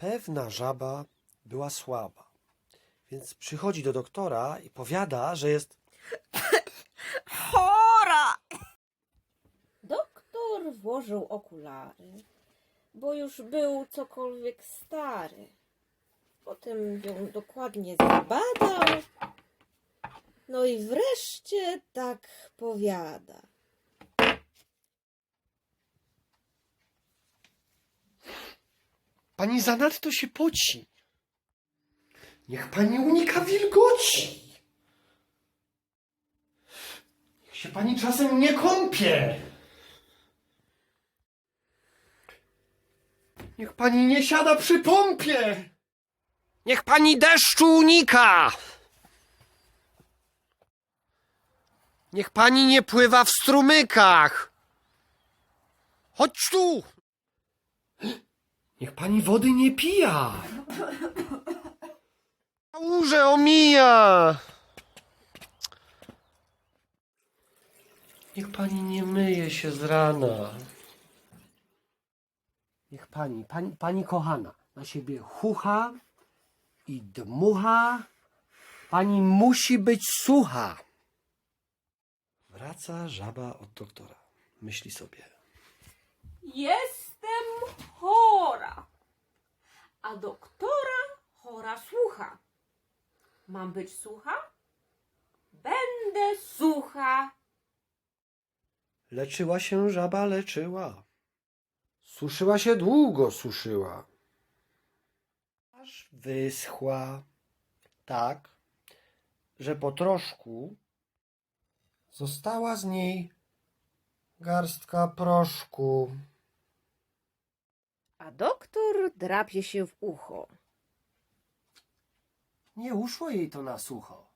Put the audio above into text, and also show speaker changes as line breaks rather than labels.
Pewna żaba była słaba, więc przychodzi do doktora i powiada, że jest
chora.
Doktor włożył okulary, bo już był cokolwiek stary. Potem ją dokładnie zbadał. No i wreszcie tak powiada.
Pani zanadto się poci. Niech pani unika wilgoci. Niech się pani czasem nie kąpie. Niech pani nie siada przy pompie. Niech pani deszczu unika. Niech pani nie pływa w strumykach. Chodź tu. Niech pani wody nie pija. Kałuże omija. Niech pani nie myje się z rana. Niech pani, pani, pani kochana, na siebie chucha i dmucha. Pani musi być sucha. Wraca żaba od doktora. Myśli sobie.
Jestem chora, a doktora chora słucha. Mam być sucha? Będę sucha.
Leczyła się żaba, leczyła. Suszyła się długo, suszyła. Aż wyschła. Tak, że po troszku została z niej garstka proszku.
A doktor drapie się w ucho.
Nie uszło jej to na sucho.